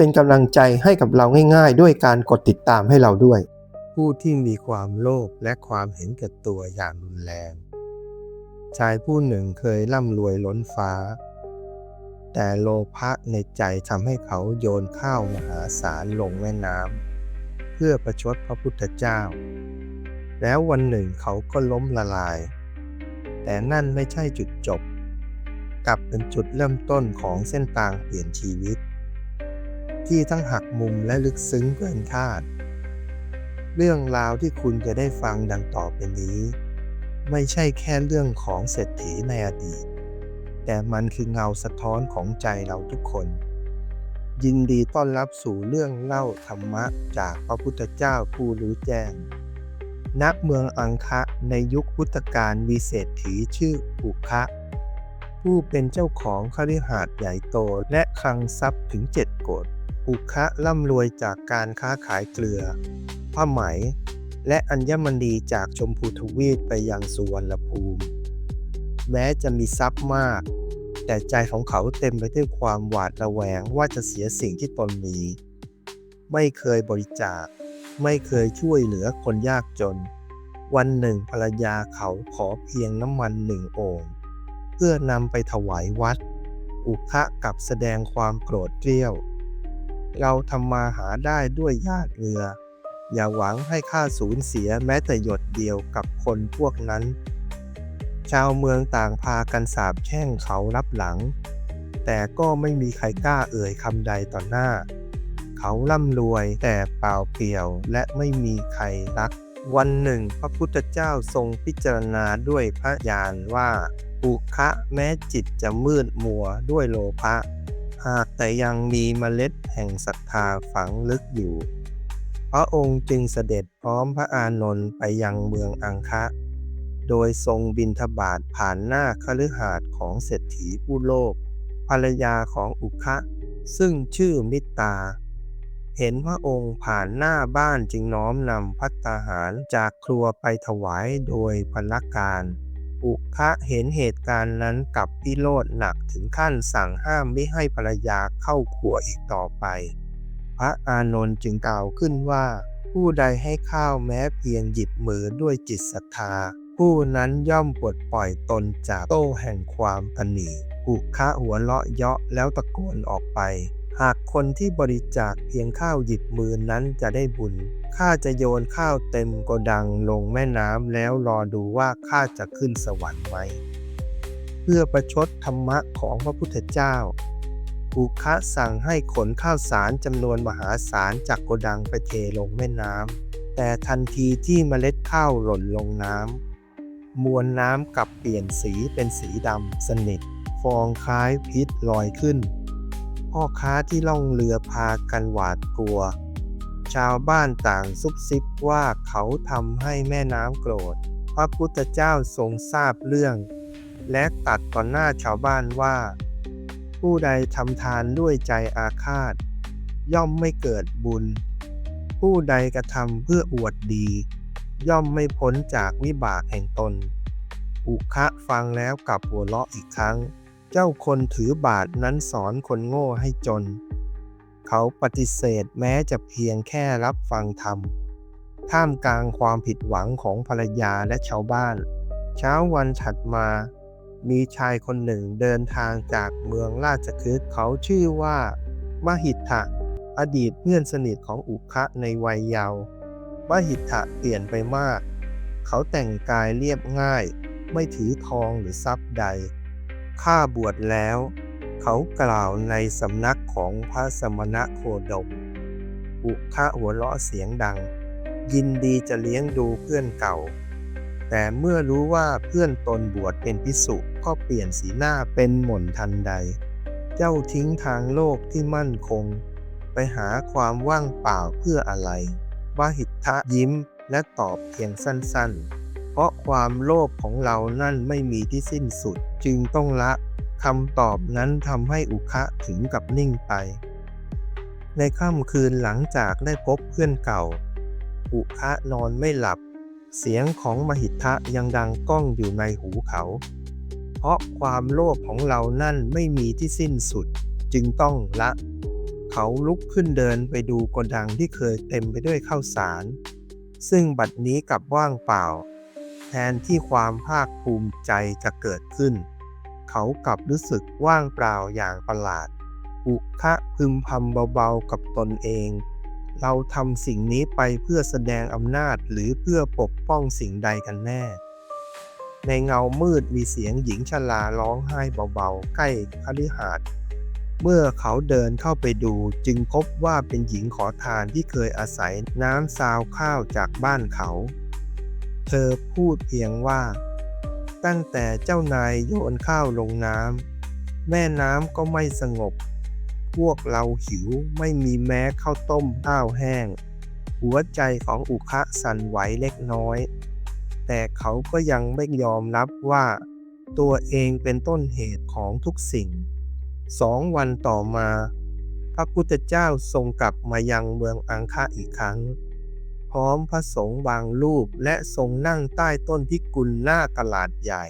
เป็นกำลังใจให้กับเราง่ายๆ ด้วยการกดติดตามให้เราด้วย ผู้ที่มีความโลภและความเห็นแก่ตัวอย่างรุนแรง ชายผู้หนึ่งเคยร่ำรวยล้นฟ้า แต่โลภะในใจทำให้เขาโยนข้าวมหาศาลลงแม่น้ำเพื่อประชดพระพุทธเจ้า แล้ววันหนึ่งเขาก็ล้มละลาย แต่นั่นไม่ใช่จุดจบ กลับเป็นจุดเริ่มต้นของเส้นทางเปลี่ยนชีวิต ที่ทั้งหักมุมและลึกซึ้งเกินคาด เรื่องราวที่คุณจะได้ฟังดังต่อไปนี้ ไม่ใช่แค่เรื่องของเศรษฐีในอดีต แต่มันคือเงาสะท้อนของใจเราทุกคน ยินดีต้อนรับสู่เรื่องเล่าธรรมะจากพระพุทธเจ้าผู้รู้แจ้งณเมืองอังคะในยุคพุทธกาลมีเศรษฐีชื่ออุคะ ผู้เป็นเจ้าของคฤหาสน์ใหญ่โตและคลังทรัพย์ถึงเจ็ดโกด อุคะร่ำรวยจากการค้าขายเกลือ ผ้าไหม และอัญมณีจากชมพูทวีปไปยังสุวรรณภูมิ แม้จะมีทรัพย์มาก แต่ใจของเขาเต็มไปด้วยความหวาดระแวงว่าจะเสียสิ่งที่ตนมี ไม่เคยบริจาค ไม่เคยช่วยเหลือคนยากจน วันหนึ่งภรรยาเขาขอเพียงน้ำมันหนึ่งโอ่งเพื่อนำไปถวายวัด อุคะกับแสดงความโกรธเกรี้ยว เราทำมาหาได้ด้วยญาติเหงื่อ อย่าหวังให้ข้าสูญเสียแม้แต่หยดเดียวกับคนพวกนั้น ชาวเมืองต่างพากันสาบแช่งเขารับหลัง แต่ก็ไม่มีใครกล้าเอ่ยคำใดต่อหน้า เขาร่ำรวยแต่เปล่าเปลี่ยวและไม่มีใครรัก วันหนึ่ง พระพุทธเจ้าทรงพิจารณาด้วยพระญาณว่าอุคะแม้จิตจะมืดมัวด้วยโลภะ หากแต่ยังมีเมล็ดแห่งศรัทธาฝังลึกอยู่ พระองค์จึงเสด็จพร้อมพระอานนท์ไปยังเมืองอังคะ โดยทรงบินทบาทผ่านหน้าคฤหาสน์ของเศรษฐีผู้โลภภรรยาของอุคะ ซึ่งชื่อมิตา เห็นพระองค์ผ่านหน้าบ้านจึงน้อมนำพัตตาหารจากครัวไปถวายโดยพลการ อุคะเห็นเหตุการณ์นั้นกับพิโรธหนักถึงขั้นสั่งห้ามไม่ให้ภรรยาเข้าครัวอีกต่อไป พระอานนท์จึงกล่าวขึ้นว่า ผู้ใดให้ข้าวแม้เพียงหยิบมือด้วยจิตศรัทธา ผู้นั้นย่อมปลดปล่อยตนจากโต้แห่งความตนีอุคะหัวเราะเยาะแล้วตะโกนออกไป หากคนที่บริจาคเพียงข้าวหยิบมือนั้นจะได้บุญ ข้าจะโยนข้าวเต็มโกดังลงแม่น้ำแล้วรอดูว่าข้าจะขึ้นสวรรค์ไหม เพื่อประชดธรรมะของพระพุทธเจ้าอุคะสั่งให้ขนข้าวสารจำนวนมหาศาลจากโกดังไปเทลงแม่น้ำ แต่ทันทีที่เมล็ดข้าวหล่นลงน้ำ มวลน้ำกลับเปลี่ยนสีเป็นสีดำสนิท ฟองคล้ายพิษลอยขึ้น พ่อค้าที่ล่องเรือพากันหวาดกลัว ชาวบ้านต่างซุบซิบว่าเขาทำให้แม่น้ำโกรธ พระพุทธเจ้าทรงทราบเรื่อง และตัดต่อหน้าชาวบ้านว่า ผู้ใดทำทานด้วยใจอาฆาต ย่อมไม่เกิดบุญ ผู้ใดกระทำเพื่ออวดดี ย่อมไม่พ้นจากวิบากแห่งตน อุคะฟังแล้วกลับหัวเราะอีกครั้ง เจ้าคนถือบาทนั้นสอนคนโง่ให้จน เขาปฏิเสธแม้จะเพียงแค่รับฟังธรรม ท่ามกลางความผิดหวังของภรรยาและชาวบ้าน เช้าวันถัดมา มีชายคนหนึ่งเดินทางจากเมืองราชคฤห์เขาชื่อว่า มหิทธะ อดีตเพื่อนสนิทของอุคะในวัยเยาว์มหิทธะเปลี่ยนไปมาก เขาแต่งกายเรียบง่าย ไม่ถือทองหรือทรัพย์ใด ข้าบวชแล้ว เขากล่าวในสำนักของพระสมณะโคดมอุคะหัวเราะเสียงดัง ยินดีจะเลี้ยงดูเพื่อนเก่า แต่เมื่อรู้ว่าเพื่อนตนบวชเป็นพิสุก็เปลี่ยนสีหน้าเป็นหม่นทันใด เจ้าทิ้งทางโลกที่มั่นคง ไปหาความว่างเปล่าเพื่ออะไรวาหิทธะยิ้มและตอบเพียงสั้นๆ ราะความโลภของเรานั่นไม่มีที่สิ้นสุด จึงต้องละคำตอบนั้นทำให้อุคะถึงกับนิ่งไป ในค่ำคืนหลังจากได้พบเพื่อนเก่า อุคะนอนไม่หลับ เสียงของมหิทธะยังดังก้องอยู่ในหูเขา เพราะความโลภของเรานั่นไม่มีที่สิ้นสุด จึงต้องละ เขาลุกขึ้นเดินไปดูโกดังที่เคยเต็มไปด้วยข้าวสาร ซึ่งบัดนี้กลับว่างเปล่า แทนที่ความภาคภูมิใจจะเกิดขึ้น เขากลับรู้สึกว่างเปล่าอย่างประหลาด อุคะพึมพำเบาๆกับตนเอง เราทำสิ่งนี้ไปเพื่อแสดงอำนาจหรือเพื่อปกป้องสิ่งใดกันแน่ ในเงามืดมีเสียงหญิงชราร้องไห้เบาๆ ใกล้คฤหาสน์เมื่อเขาเดินเข้าไปดูจึงพบว่าเป็นหญิงขอทานที่เคยอาศัยน้ำซาวข้าวจากบ้านเขา เธอพูดเพียงว่า ตั้งแต่เจ้านายโยนข้าวลงน้ำแม่น้ำก็ไม่สงบ พวกเราหิวไม่มีแม้ข้าวต้มข้าวแห้ง หัวใจของอุคะสั่นไหวเล็กน้อย แต่เขาก็ยังไม่ยอมรับว่า ตัวเองเป็นต้นเหตุของทุกสิ่ง สองวันต่อมา พระพุทธเจ้าทรงกลับมายังเมืองอังคะอีกครั้ง พร้อมพระสงฆ์บางรูปและทรงนั่งใต้ต้นพิกุลหน้าตลาดใหญ่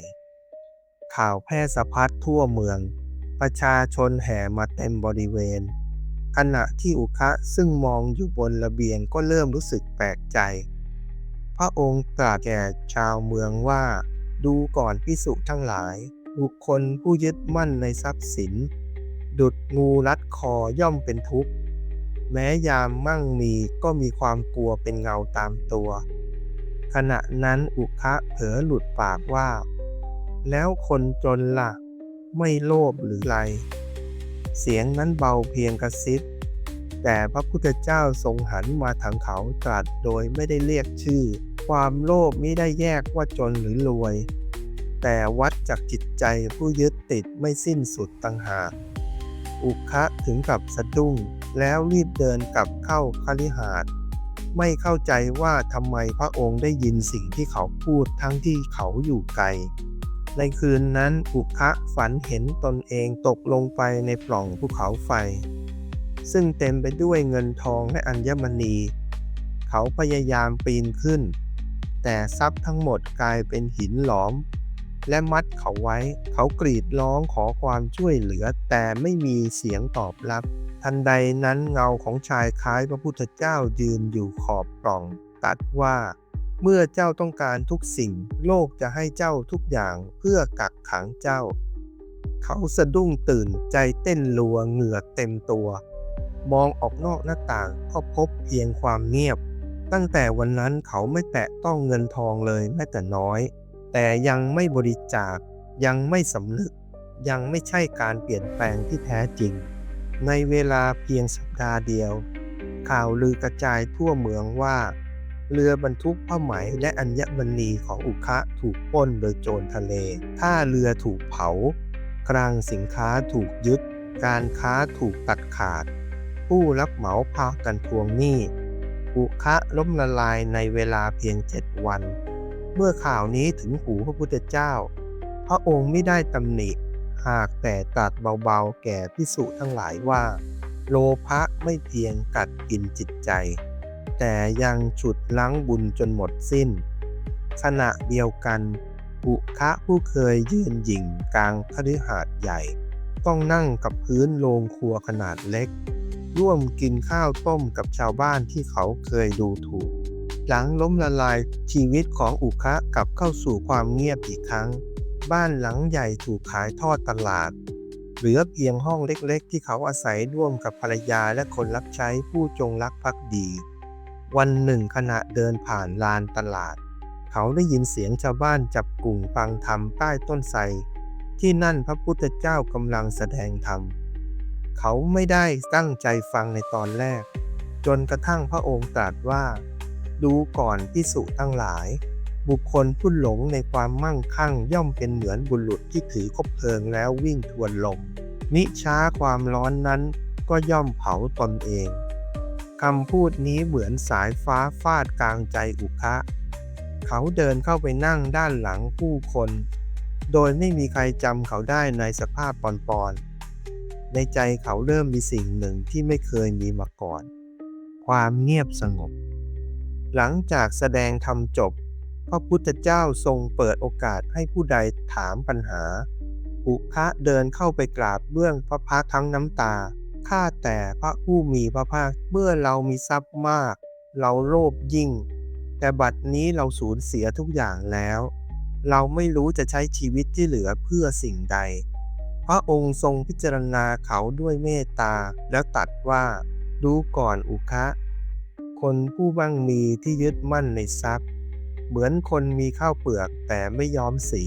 ข่าวแพร่สะพัดทั่วเมือง ประชาชนแห่มาเต็มบริเวณ ขณะที่อุคะซึ่งมองอยู่บนระเบียงก็เริ่มรู้สึกแปลกใจ พระองค์ตรัสแก่ชาวเมืองว่า ดูก่อนพิสุทั้งหลาย บุคคลผู้ยึดมั่นในทรัพย์สิน ดุดงูรัดคอย่อมเป็นทุกข์ แม้ยามมั่งมีก็มีความกลัวเป็นเงาตามตัว ขณะนั้นอุคะเผลอหลุดปากว่า แล้วคนจนล่ะ ไม่โลภหรือไร เสียงนั้นเบาเพียงกระซิบ แต่พระพุทธเจ้าทรงหันมาทางเขาตรัสโดยไม่ได้เรียกชื่อ ความโลภไม่ได้แยกว่าจนหรือรวย แต่วัดจากจิตใจผู้ยึดติดไม่สิ้นสุดต่างหากอุคะถึงกับสะดุ้ง แล้วรีบเดินกลับเข้าคฤหาสน์ไม่เข้าใจว่าทำไมพระองค์ได้ยินสิ่งที่เขาพูดทั้งที่เขาอยู่ไกล ในคืนนั้นอุคะฝันเห็นตนเองตกลงไปในปล่องภูเขาไฟ ซึ่งเต็มไปด้วยเงินทองและอัญมณี เขาพยายามปีนขึ้น แต่ทรัพย์ทั้งหมดกลายเป็นหินหลอม และมัดเขาไว้ เขากรีดร้องขอความช่วยเหลือ แต่ไม่มีเสียงตอบรับ ทันใดนั้นเงาของชายคล้ายพระพุทธเจ้ายืนอยู่ขอบปล่องตัดว่า เมื่อเจ้าต้องการทุกสิ่ง โลกจะให้เจ้าทุกอย่างเพื่อกักขังเจ้า เขาสะดุ้งตื่นใจเต้นรัวเหงื่อเต็มตัว มองออกนอกหน้าต่างก็พบเพียงความเงียบ ตั้งแต่วันนั้นเขาไม่แตะต้องเงินทองเลยแม้แต่น้อย แต่ยังไม่บริจาคยังไม่สำนึก ยังไม่ใช่การเปลี่ยนแปลงที่แท้จริง ในเวลาเพียงสัปดาห์เดียว ข่าวลือกระจายทั่วเมืองว่า เรือบรรทุกผ้าไหมและอัญมณีของอุคะถูกป้นโดยโจรทะเลท่าเรือถูกเผาคลังสินค้าถูกยึด การค้าถูกตัดขาด ผู้รับเหมาพากันทวงหนี้อุคะล้มละลายในเวลาเพียงเจ็ดวัน เมื่อข่าวนี้ถึงหูพระพุทธเจ้า พระองค์ไม่ได้ตำหนิ หากแต่ตรัสเบาๆแก่พิสุทั้งหลายว่า โลภะไม่เพียงกัดกินจิตใจ แต่ยังฉุดล้างบุญจนหมดสิ้น ขณะเดียวกันอุคะผู้เคยยืนหยิ่งกลางคฤหาสน์ใหญ่ ต้องนั่งกับพื้นโรงครัวขนาดเล็ก ร่วมกินข้าวต้มกับชาวบ้านที่เขาเคยดูถูก หลังล้มละลายชีวิตของอุคะกลับเข้าสู่ความเงียบอีกครั้ง บ้านหลังใหญ่ถูกขายทอดตลาด เหลือเพียงห้องเล็กๆ ที่เขาอาศัยร่วมกับภรรยาและคนรับใช้ผู้จงรักภักดี วันหนึ่งขณะเดินผ่านลานตลาด เขาได้ยินเสียงชาวบ้านจับกลุ่มฟังธรรมใต้ต้นไทรที่นั่นพระพุทธเจ้ากำลังแสดงธรรม เขาไม่ได้ตั้งใจฟังในตอนแรก จนกระทั่งพระองค์ตรัสว่า ดูก่อนพิสุทั้งหลาย บุคคลผู้หลงในความมั่งคั่งย่อมเป็นเหมือนบุรุษที่ถือคบเพลิงแล้ววิ่งทวนลมมิช้าความร้อนนั้นก็ย่อมเผาตนเองคำพูดนี้เหมือนสายฟ้าฟาดกลางใจอุคะ เขาเดินเข้าไปนั่งด้านหลังผู้คน โดยไม่มีใครจำเขาได้ในสภาพปอนๆ ในใจเขาเริ่มมีสิ่งหนึ่งที่ไม่เคยมีมาก่อน ความเงียบสงบ หลังจากแสดงธรรมจบ พระพุทธเจ้าทรงเปิดโอกาสให้ผู้ใดถามปัญหา อุคะเดินเข้าไปกราบเบื้องพระพักทั้งน้ำตา ข้าแต่พระผู้มีพระภาค เมื่อเรามีทรัพย์มาก เราโลภยิ่ง แต่บัดนี้เราสูญเสียทุกอย่างแล้ว เราไม่รู้จะใช้ชีวิตที่เหลือเพื่อสิ่งใด พระองค์ทรงพิจารณาเขาด้วยเมตตาแล้วตัดว่า ดูก่อนอุคะ คนผู้บ้างมีที่ยึดมั่นในทรัพย์ เหมือนคนมีข้าวเปลือกแต่ไม่ยอมสี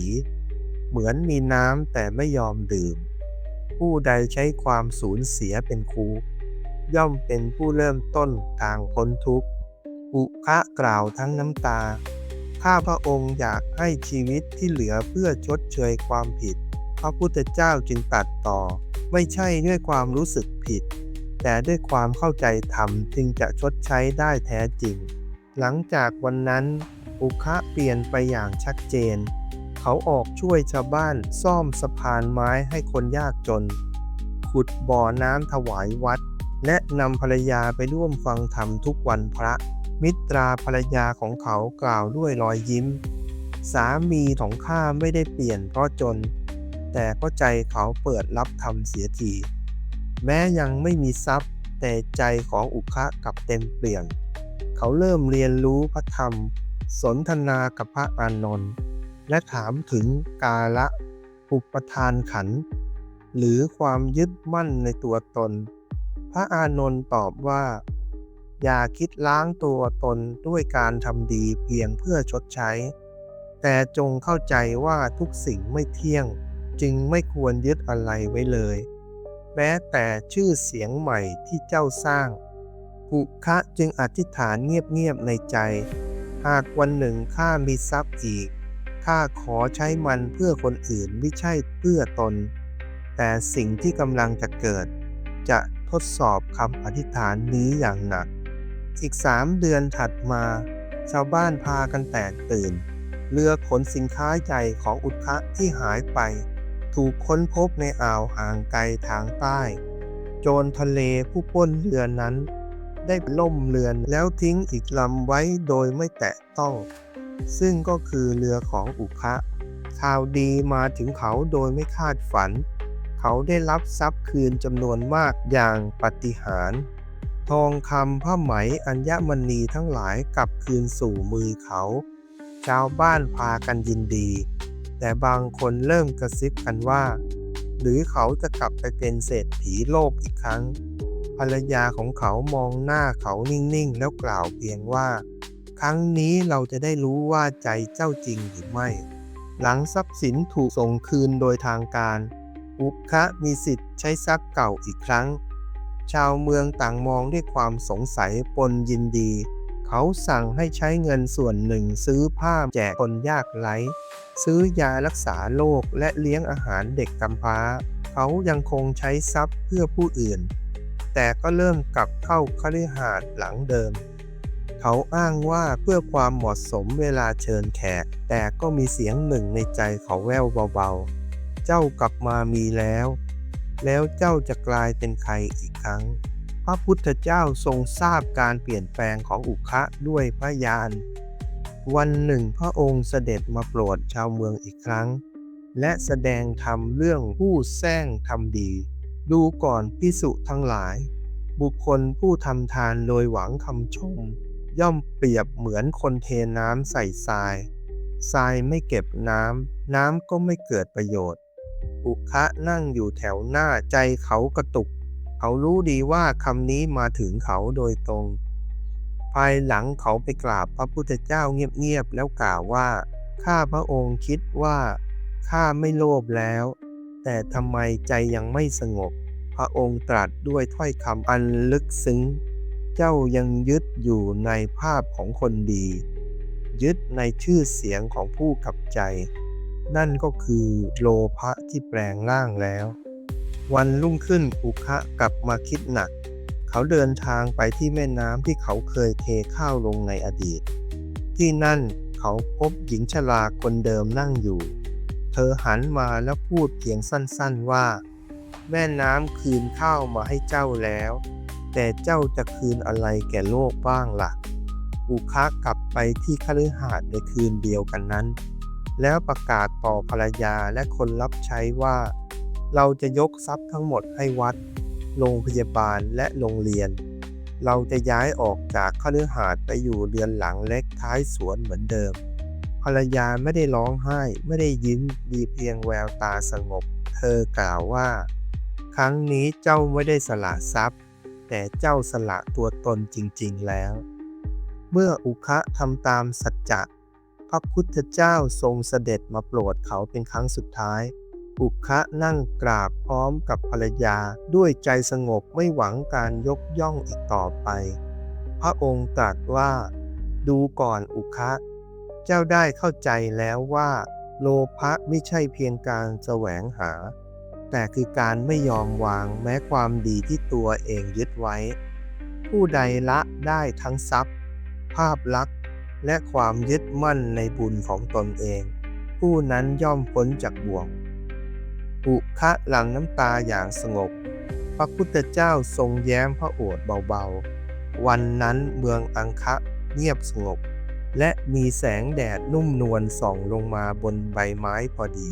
เหมือนมีน้ำแต่ไม่ยอมดื่ม ผู้ใดใช้ความสูญเสียเป็นครูย่อมเป็นผู้เริ่มต้นทางพ้นทุกข์อุคะกล่าวทั้งน้ำตา ข้าพระองค์อยากให้ชีวิตที่เหลือเพื่อชดเชยความผิด พระพุทธเจ้าจึงตัดต่อ ไม่ใช่ด้วยความรู้สึกผิด แต่ด้วยความเข้าใจธรรมจึงจะชดใช้ได้แท้จริง หลังจากวันนั้น อุคะเปลี่ยนไปอย่างชัดเจน เขาออกช่วยชาวบ้านซ่อมสะพานไม้ให้คนยากจน ขุดบ่อน้ำถวายวัด และนำภรรยาไปร่วมฟังธรรมทุกวันพระ มิตราภรรยาของเขากล่าวด้วยรอยยิ้ม สามีของข้าไม่ได้เปลี่ยนเพราะจน แต่เพราะใจเขาเปิดรับธรรมเสียที แม้ยังไม่มีทรัพย์แต่ใจของอุคะกับเต็มเปลี่ยน เขาเริ่มเรียนรู้พระธรรม สนทนากับพระอานนท์และถามถึงกาละอุปทานขัน หรือความยึดมั่นในตัวตน พระอานนท์ตอบว่า อย่าคิดล้างตัวตนด้วยการทำดีเพียงเพื่อชดใช้ แต่จงเข้าใจว่าทุกสิ่งไม่เที่ยง จึงไม่ควรยึดอะไรไว้เลย แม้แต่ชื่อเสียงใหม่ที่เจ้าสร้างกุคะจึงอธิษฐานเงียบๆในใจ หากวันหนึ่งข้ามีทรัพย์อีก ข้าขอใช้มันเพื่อคนอื่นไม่ใช่เพื่อตน แต่สิ่งที่กำลังจะเกิด จะทดสอบคำอธิษฐานนี้อย่างหนัก อีกสามเดือนถัดมา ชาวบ้านพากันแตกตื่น เรือขนสินค้าใหญ่ของอุทคะที่หายไป ถูกค้นพบในอ่าวห่างไกลทางใต้ โจรทะเลผู้ป้นเรือนั้น ได้ล่มเรือนแล้วทิ้งอีกลำไว้โดยไม่แตะต้อง ซึ่งก็คือเรือของอุคะข่าวดีมาถึงเขาโดยไม่คาดฝัน เขาได้รับทรัพย์คืนจำนวนมากอย่างปฏิหาร ทองคำผ้าไหมอัญมณีทั้งหลายกลับคืนสู่มือเขา ชาวบ้านพากันยินดี แต่บางคนเริ่มกระซิบกันว่า หรือเขาจะกลับไปเป็นเศรษฐีโลกอีกครั้ง ภรรยาของเขามองหน้าเขานิ่งๆ แล้วกล่าวเพียงว่า ครั้งนี้เราจะได้รู้ว่าใจเจ้าจริงหรือไม่ หลังทรัพย์สินถูกส่งคืนโดยทางการ อุปคะมีสิทธิ์ใช้ทรัพย์เก่าอีกครั้ง ชาวเมืองต่างมองด้วยความสงสัยปนยินดี เขาสั่งให้ใช้เงินส่วนหนึ่งซื้อผ้าแจกคนยากไร้ ซื้อยารักษาโรคและเลี้ยงอาหารเด็กกำพร้า เขายังคงใช้ทรัพย์เพื่อผู้อื่น แต่ก็เริ่มกลับเข้าคฤหาสน์หลังเดิม เขาอ้างว่าเพื่อความเหมาะสมเวลาเชิญแขก แต่ก็มีเสียงหนึ่งในใจเขาแว่วเบาๆ เจ้ากลับมามีแล้ว แล้วเจ้าจะกลายเป็นใครอีกครั้ง ระพุทธเจ้าทรงทราบการเปลี่ยนแปลงของอุคะด้วยพระญาณวันหนึ่งพระองค์เสด็จมาโปรดชาวเมืองอีกครั้ง และแสดงธรรมเรื่องผู้แซงทำดี ดูก่อนพิสุทั้งหลาย บุคคลผู้ทำทานโดยหวังคำชม ย่อมเปรียบเหมือนคนเทน้ำใส่ทราย ทรายไม่เก็บน้ำ น้ำก็ไม่เกิดประโยชน์ อุคะนั่งอยู่แถวหน้าใจเขากระตุก เขารู้ดีว่าคำนี้มาถึงเขาโดยตรง ภายหลังเขาไปกราบพระพุทธเจ้าเงียบๆแล้วกล่าวว่า ข้าพระองค์คิดว่า ข้าไม่โลภแล้ว แต่ทำไมใจยังไม่สงบ พระองค์ตรัสด้วยถ้อยคำอันลึกซึ้ง เจ้ายังยึดอยู่ในภาพของคนดี ยึดในชื่อเสียงของผู้กับใจ นั่นก็คือโลภะที่แปลงร่างแล้ว วันรุ่งขึ้นอุคะกลับมาคิดหนัก เขาเดินทางไปที่แม่น้ำที่เขาเคยเทข้าวลงในอดีต ที่นั่นเขาพบหญิงชราคนเดิมนั่งอยู่ เธอหันมาแล้วพูดเพียงสั้นๆว่า แม่น้ำคืนข้าวมาให้เจ้าแล้ว แต่เจ้าจะคืนอะไรแก่โลกบ้างล่ะอุคะกลับไปที่คฤหาสน์ในคืนเดียวกันนั้น แล้วประกาศต่อภรรยาและคนรับใช้ว่า เราจะยกทรัพย์ทั้งหมดให้วัด โรงพยาบาลและโรงเรียน เราจะย้ายออกจากคฤหาสน์ไปอยู่เรือนหลังเล็กท้ายสวนเหมือนเดิม ภรรยาไม่ได้ร้องไห้ไม่ได้ยิ้มมีเพียงแววตาสงบ เธอกล่าวว่า ครั้งนี้เจ้าไม่ได้สละทรัพย์ แต่เจ้าสละตัวตนจริง ๆ แล้ว เมื่ออุคะทำตามสัจจะพระพุทธเจ้าทรงเสด็จมาโปรดเขาเป็นครั้งสุดท้าย อุคะนั่งกราบพร้อมกับภรรยาด้วยใจสงบไม่หวังการยกย่องอีกต่อไป พระองค์ตรัสว่า ดูก่อนอุคะ เจ้าได้เข้าใจแล้วว่า โลภะไม่ใช่เพียงการแสวงหา แต่คือการไม่ยอมวางแม้ความดีที่ตัวเองยึดไว้ ผู้ใดละได้ทั้งทรัพย์ ภาพลักษณ์ และความยึดมั่นในบุญของตนเอง ผู้นั้นย่อมพ้นจากบ่วง อุคะหลังน้ำตาอย่างสงบ พระพุทธเจ้าทรงแย้มพระโอษฐ์เบาๆ วันนั้นเมืองอังคะเงียบสงบ และมีแสงแดดนุ่มนวลส่องลงมาบนใบไม้พอดี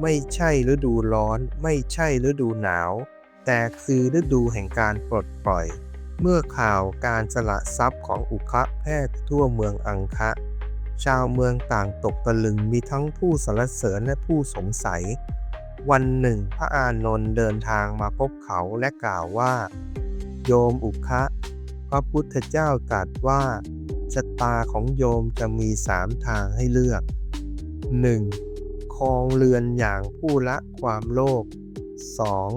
ไม่ใช่ฤดูร้อน ไม่ใช่ฤดูหนาว แต่คือฤดูแห่งการปลดปล่อย เมื่อข่าวการสละทรัพย์ของอุคะแพร่ทั่วเมืองอังคะชาวเมืองต่างตกตะลึงมีทั้งผู้สรรเสริญและผู้สงสัย วันหนึ่งพระอานนท์เดินทางมาพบเขาและกล่าวว่า โยมอุคะพระพุทธเจ้าตรัสว่าชะตาของโยมจะมีสามทางให้เลือก 1. ครองเรือนอย่างผู้ละความโลภ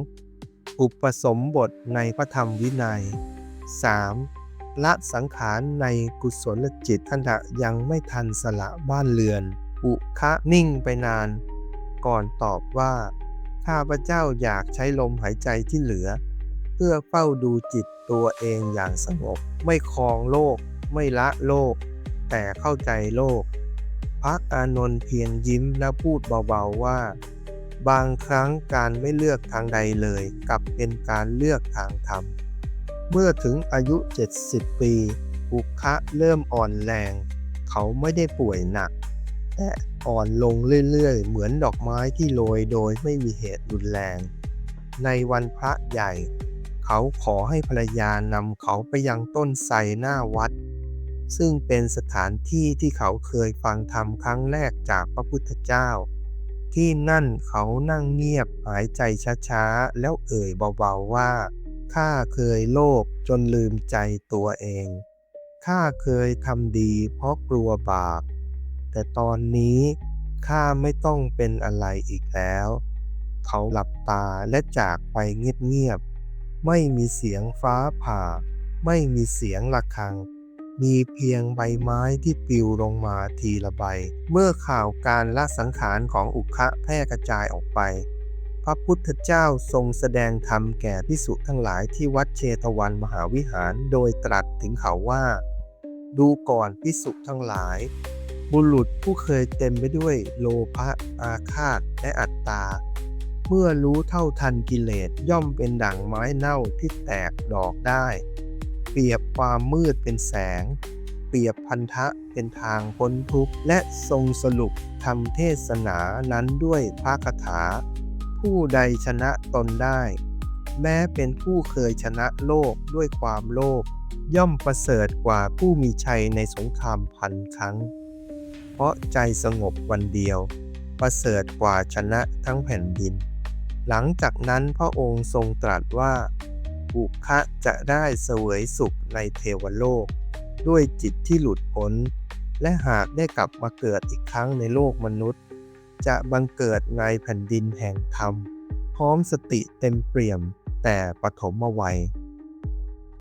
2. อุปสมบทในพระธรรมวินัย 3. ละสังขารในกุศลจิตขณะยังไม่ทันสละบ้านเรือน อุคะนิ่งไปนาน ก่อนตอบว่า ข้าพเจ้าอยากใช้ลมหายใจที่เหลือ เพื่อเฝ้าดูจิตตัวเองอย่างสงบ ไม่ครองโลก ไม่ละโลก แต่เข้าใจโลกพระอานนท์เพียงยิ้มและพูดเบาๆว่า บางครั้งการไม่เลือกทางใดเลยกลับเป็นการเลือกทางธรรม เมื่อถึงอายุ 70 ปีอุคะเริ่มอ่อนแรง เขาไม่ได้ป่วยหนัก แต่ อ่อนลงเรื่อยๆ เหมือนดอกไม้ที่โรยโดยไม่มีเหตุรุนแรง ในวันพระใหญ่ เขาขอให้ภรรยานำเขาไปยังต้นไทรหน้าวัด ซึ่งเป็นสถานที่ที่เขาเคยฟังธรรมครั้งแรกจากพระพุทธเจ้า ที่นั่นเขานั่งเงียบหายใจช้าๆ แล้วเอ่ยเบาๆว่าข้าเคยโลภจนลืมใจตัวเองข้าเคยทำดีเพราะกลัวบาป แต่ตอนนี้ข้าไม่ต้องเป็นอะไรอีกแล้ว เขาหลับตาและจากไปเงียบๆ ไม่มีเสียงฟ้าผ่า ไม่มีเสียงะระฆัง มีเพียงใบไม้ที่ปลิวลงมาทีละใบ เมื่อข่าวการละสังขารของอุคะแพร่กระจายออกไป พระพุทธเจ้าทรงแสดงธรรมแก่พิสุทั้งหลายที่วัดเชตวันมหาวิหารโดยตรัสถึงเขาว่า ดูก่อนพิสุทั้งหลาย บุรุษผู้เคยเต็มไปด้วยโลภะอาฆาตและอัตตา เมื่อรู้เท่าทันกิเลสย่อมเป็นดั่งไม้เน่าที่แตกดอกได้ เปรียบความมืดเป็นแสง เปรียบพันธะเป็นทางพ้นทุกข์ และทรงสรุปทำเทศนานั้นด้วยพระคาถา ผู้ใดชนะตนได้ แม้เป็นผู้เคยชนะโลกด้วยความโลภย่อมประเสริฐกว่าผู้มีชัยในสงครามพันครั้ง เพราะใจสงบวันเดียว ประเสริฐกว่าชนะทั้งแผ่นดิน หลังจากนั้นพระองค์ทรงตรัสว่าอุคะจะได้เสวยสุขในเทวโลก ด้วยจิตที่หลุดพ้น และหากได้กลับมาเกิดอีกครั้งในโลกมนุษย์ จะบังเกิดในแผ่นดินแห่งธรรม พร้อมสติเต็มเปี่ยมแต่ปฐมวัย